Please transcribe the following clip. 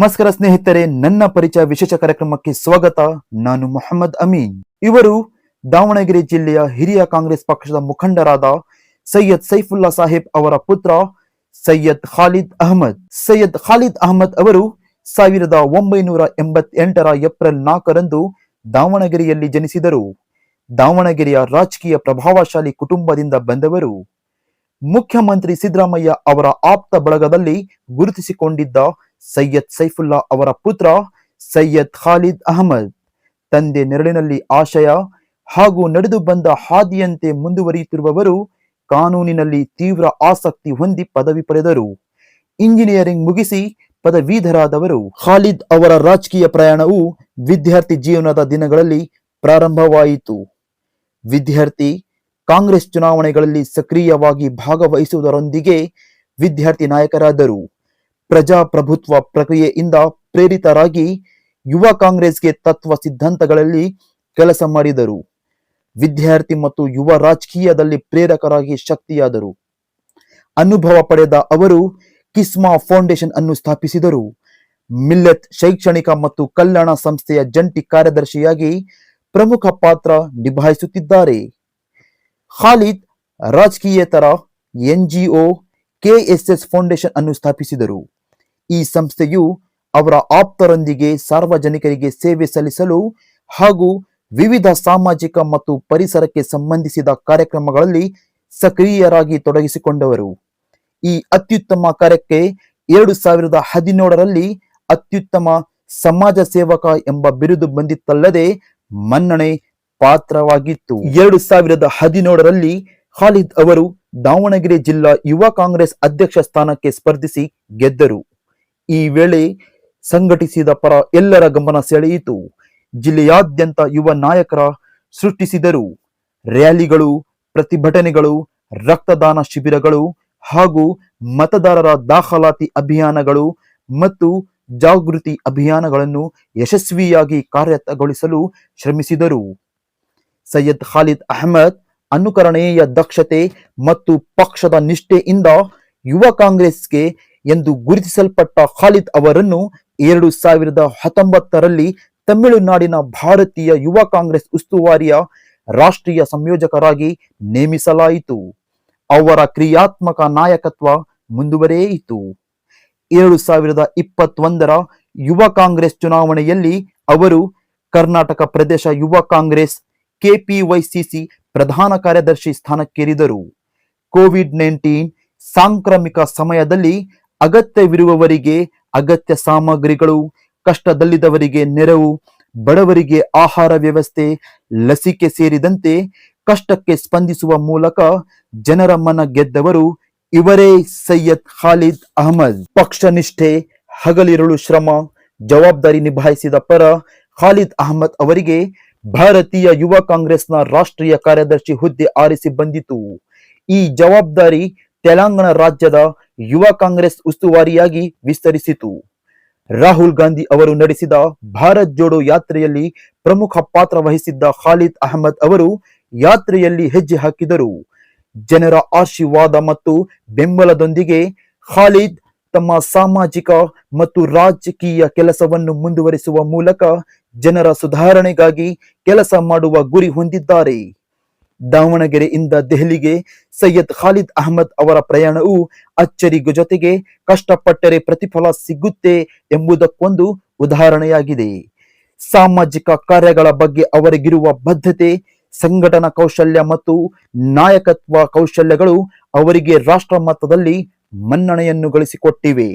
ನಮಸ್ಕಾರ ಸ್ನೇಹಿತರೆ, ನನ್ನ ಪರಿಚಯ ವಿಶೇಷ ಕಾರ್ಯಕ್ರಮಕ್ಕೆ ಸ್ವಾಗತ. ನಾನು ಮೊಹಮ್ಮದ್ ಅಮೀನ್. ಇವರು ದಾವಣಗೆರೆ ಜಿಲ್ಲೆಯ ಹಿರಿಯ ಕಾಂಗ್ರೆಸ್ ಪಕ್ಷದ ಮುಖಂಡರಾದ ಸೈಯದ್ ಸೈಫುಲ್ಲಾ ಸಾಹೇಬ್ ಅವರ ಪುತ್ರ ಸೈಯದ್ ಖಾಲಿದ್ ಅಹಮದ್. ಸೈಯದ್ ಖಾಲಿದ್ ಅಹಮದ್ ಅವರು ಸಾವಿರದ ಒಂಬೈನೂರ ಎಂಬತ್ತೆಂಟರ ಏಪ್ರಿಲ್ ನಾಲ್ಕರಂದು ದಾವಣಗೆರೆಯಲ್ಲಿ ಜನಿಸಿದರು. ದಾವಣಗೆರೆಯ ರಾಜಕೀಯ ಪ್ರಭಾವಶಾಲಿ ಕುಟುಂಬದಿಂದ ಬಂದವರು. ಮುಖ್ಯಮಂತ್ರಿ ಸಿದ್ದರಾಮಯ್ಯ ಅವರ ಆಪ್ತ ಬಳಗದಲ್ಲಿ ಗುರುತಿಸಿಕೊಂಡಿದ್ದ ಸೈಯದ್ ಸೈಫುಲ್ಲಾ ಅವರ ಪುತ್ರ ಸೈಯದ್ ಖಾಲಿದ್ ಅಹಮದ್. ತಂದೆ ನೆರಳಿನಲ್ಲಿ ಆಶಯ ಹಾಗೂ ನಡೆದು ಬಂದ ಹಾದಿಯಂತೆ ಮುಂದುವರಿಯುತ್ತಿರುವವರು ಕಾನೂನಿನಲ್ಲಿ ತೀವ್ರ ಆಸಕ್ತಿ ಹೊಂದಿ ಪದವಿ ಪಡೆದರು. ಇಂಜಿನಿಯರಿಂಗ್ ಮುಗಿಸಿ ಪದವೀಧರಾದವರು ಖಾಲಿದ್ ಅವರ ರಾಜಕೀಯ ಪ್ರಯಾಣವು ವಿದ್ಯಾರ್ಥಿ ಜೀವನದ ದಿನಗಳಲ್ಲಿ ಪ್ರಾರಂಭವಾಯಿತು. ವಿದ್ಯಾರ್ಥಿ ಕಾಂಗ್ರೆಸ್ ಚುನಾವಣೆಗಳಲ್ಲಿ ಸಕ್ರಿಯವಾಗಿ ಭಾಗವಹಿಸುವುದರೊಂದಿಗೆ ವಿದ್ಯಾರ್ಥಿ ನಾಯಕರಾದರು. ಪ್ರಜಾಪ್ರಭುತ್ವ ಪ್ರಕ್ರಿಯೆಯಿಂದ ಪ್ರೇರಿತರಾಗಿ ಯುವ ಕಾಂಗ್ರೆಸ್ಗೆ ತತ್ವ ಸಿದ್ಧಾಂತಗಳಲ್ಲಿ ಕೆಲಸ ಮಾಡಿದರು. ವಿದ್ಯಾರ್ಥಿ ಮತ್ತು ಯುವ ರಾಜಕೀಯದಲ್ಲಿ ಪ್ರೇರಕರಾಗಿ ಶಕ್ತಿಯಾದರು. ಅನುಭವ ಪಡೆದ ಅವರು ಕಿಸ್ಮಾ ಫೌಂಡೇಶನ್ ಅನ್ನು ಸ್ಥಾಪಿಸಿದರು. ಮಿಲ್ಲೆತ್ ಶೈಕ್ಷಣಿಕ ಮತ್ತು ಕಲ್ಯಾಣ ಸಂಸ್ಥೆಯ ಜಂಟಿ ಕಾರ್ಯದರ್ಶಿಯಾಗಿ ಪ್ರಮುಖ ಪಾತ್ರ ನಿಭಾಯಿಸುತ್ತಿದ್ದಾರೆ. ಖಾಲಿದ್ ರಾಜಕೀಯೇತರ ಎನ್ಜಿಒ, ಕೆಎಸ್ಎಸ್ ಫೌಂಡೇಶನ್ ಅನ್ನು ಸ್ಥಾಪಿಸಿದರು. ಈ ಸಂಸ್ಥೆಯು ಅವರ ಆಪ್ತರೊಂದಿಗೆ ಸಾರ್ವಜನಿಕರಿಗೆ ಸೇವೆ ಸಲ್ಲಿಸಲು ಹಾಗೂ ವಿವಿಧ ಸಾಮಾಜಿಕ ಮತ್ತು ಪರಿಸರಕ್ಕೆ ಸಂಬಂಧಿಸಿದ ಕಾರ್ಯಕ್ರಮಗಳಲ್ಲಿ ಸಕ್ರಿಯರಾಗಿ ತೊಡಗಿಸಿಕೊಂಡವರು. ಈ ಅತ್ಯುತ್ತಮ ಕಾರ್ಯಕ್ಕೆ ಎರಡು ಸಾವಿರದ ಹದಿನೇಳರಲ್ಲಿ ಅತ್ಯುತ್ತಮ ಸಮಾಜ ಸೇವಕ ಎಂಬ ಬಿರುದು ಬಂದಿತ್ತಲ್ಲದೆ ಮನ್ನಣೆ ಪಾತ್ರವಾಗಿತ್ತು. ಎರಡು ಸಾವಿರದ ಹದಿನೇಳರಲ್ಲಿ ಖಾಲಿದ್ ಅವರು ದಾವಣಗೆರೆ ಜಿಲ್ಲಾ ಯುವ ಕಾಂಗ್ರೆಸ್ ಅಧ್ಯಕ್ಷ ಸ್ಥಾನಕ್ಕೆ ಸ್ಪರ್ಧಿಸಿ ಗೆದ್ದರು. ಈ ವೇಳೆ ಸಂಘಟಿಸಿದ ಪರ ಎಲ್ಲರ ಗಮನ ಸೆಳೆಯಿತು. ಜಿಲ್ಲೆಯಾದ್ಯಂತ ಯುವ ನಾಯಕರ ಸೃಷ್ಟಿಸಿದರು. ರ್ಯಾಲಿಗಳು, ಪ್ರತಿಭಟನೆಗಳು, ರಕ್ತದಾನ ಶಿಬಿರಗಳು ಹಾಗೂ ಮತದಾರರ ದಾಖಲಾತಿ ಅಭಿಯಾನಗಳು ಮತ್ತು ಜಾಗೃತಿ ಅಭಿಯಾನಗಳನ್ನು ಯಶಸ್ವಿಯಾಗಿ ಕಾರ್ಯಗತಗೊಳಿಸಲು ಶ್ರಮಿಸಿದರು. ಸೈಯದ್ ಖಾಲಿದ್ ಅಹಮದ್ ಅನುಕರಣೀಯ ದಕ್ಷತೆ ಮತ್ತು ಪಕ್ಷದ ನಿಷ್ಠೆಯಿಂದ ಯುವ ಕಾಂಗ್ರೆಸ್ಗೆ ಎಂದು ಗುರುತಿಸಲ್ಪಟ್ಟ ಖಾಲಿದ್ ಅವರನ್ನು ಎರಡು ಸಾವಿರದ ಹತ್ತೊಂಬತ್ತರಲ್ಲಿ ತಮಿಳುನಾಡಿನ ಭಾರತೀಯ ಯುವ ಕಾಂಗ್ರೆಸ್ ಉಸ್ತುವಾರಿಯ ರಾಷ್ಟ್ರೀಯ ಸಂಯೋಜಕರಾಗಿ ನೇಮಿಸಲಾಯಿತು. ಅವರ ಕ್ರಿಯಾತ್ಮಕ ನಾಯಕತ್ವ ಮುಂದುವರೆಯಿತು ಎರಡು ಸಾವಿರದ ಇಪ್ಪತ್ತೊಂದರ ಯುವ ಕಾಂಗ್ರೆಸ್ ಚುನಾವಣೆಯಲ್ಲಿ ಅವರು ಕರ್ನಾಟಕ ಪ್ರದೇಶ ಯುವ ಕಾಂಗ್ರೆಸ್ ಕೆಪಿವೈಸಿಸಿ ಪ್ರಧಾನ ಕಾರ್ಯದರ್ಶಿ ಸ್ಥಾನಕ್ಕೇರಿದರು. ಕೋವಿಡ್ ನೈನ್ಟೀನ್ ಸಾಂಕ್ರಾಮಿಕ ಸಮಯದಲ್ಲಿ ಅಗತ್ಯವಿರುವವರಿಗೆ ಅಗತ್ಯ ಸಾಮಗ್ರಿಗಳು ಕಷ್ಟದಲ್ಲಿದ್ದವರಿಗೆ ನೆರವು, ಬಡವರಿಗೆ ಆಹಾರ ವ್ಯವಸ್ಥೆ, ಲಸಿಕೆ ಸೇರಿದಂತೆ ಕಷ್ಟಕ್ಕೆ ಸ್ಪಂದಿಸುವ ಮೂಲಕ ಜನರ ಮನ ಗೆದ್ದವರು ಇವರೇ ಸೈಯದ್ ಖಾಲಿದ್ ಅಹಮದ್. ಪಕ್ಷ ನಿಷ್ಠೆ ಹಗಲಿರುಳು ಶ್ರಮ, ಜವಾಬ್ದಾರಿ ನಿಭಾಯಿಸಿದ ಪರ ಖಾಲಿದ್ ಅಹಮದ್ ಅವರಿಗೆ ಭಾರತೀಯ ಯುವ ಕಾಂಗ್ರೆಸ್ನ ರಾಷ್ಟ್ರೀಯ ಕಾರ್ಯದರ್ಶಿ ಹುದ್ದೆ ಆರಿಸಿ ಬಂದಿತು. ಈ ಜವಾಬ್ದಾರಿ ತೆಲಂಗಾಣ ರಾಜ್ಯದ ಯುವ ಕಾಂಗ್ರೆಸ್ ಉಸ್ತುವಾರಿಯಾಗಿ ವಿಸ್ತರಿಸಿತು. ರಾಹುಲ್ ಗಾಂಧಿ ಅವರು ನಡೆಸಿದ ಭಾರತ್ ಜೋಡೋ ಯಾತ್ರೆಯಲ್ಲಿ ಪ್ರಮುಖ ಪಾತ್ರ ವಹಿಸಿದ್ದ ಖಾಲಿದ್ ಅಹಮದ್ ಅವರು ಯಾತ್ರೆಯಲ್ಲಿ ಹೆಜ್ಜೆ ಹಾಕಿದರು. ಜನರ ಆಶೀರ್ವಾದ ಮತ್ತು ಬೆಂಬಲದೊಂದಿಗೆ ಖಾಲಿದ್ ತಮ್ಮ ಸಾಮಾಜಿಕ ಮತ್ತು ರಾಜಕೀಯ ಕೆಲಸವನ್ನು ಮುಂದುವರಿಸುವ ಮೂಲಕ ಜನರ ಸುಧಾರಣೆಗಾಗಿ ಕೆಲಸ ಮಾಡುವ ಗುರಿ ಹೊಂದಿದ್ದಾರೆ. ದಾವಣಗೆರೆಯಿಂದ ದೆಹಲಿಗೆ ಸೈಯದ್ ಖಾಲಿದ್ ಅಹಮದ್ ಅವರ ಪ್ರಯಾಣವು ಅಚ್ಚರಿಗೂ ಜೊತೆಗೆ ಕಷ್ಟಪಟ್ಟರೆ ಪ್ರತಿಫಲ ಸಿಗುತ್ತೆ ಎಂಬುದಕ್ಕೊಂದು ಉದಾಹರಣೆಯಾಗಿದೆ. ಸಾಮಾಜಿಕ ಕಾರ್ಯಗಳ ಬಗ್ಗೆ ಅವರಿಗಿರುವ ಬದ್ಧತೆ, ಸಂಘಟನಾ ಕೌಶಲ್ಯ ಮತ್ತು ನಾಯಕತ್ವ ಕೌಶಲ್ಯಗಳು ಅವರಿಗೆ ರಾಷ್ಟ್ರ ಮಟ್ಟದಲ್ಲಿ ಮನ್ನಣೆಯನ್ನು ಗಳಿಸಿಕೊಟ್ಟಿವೆ.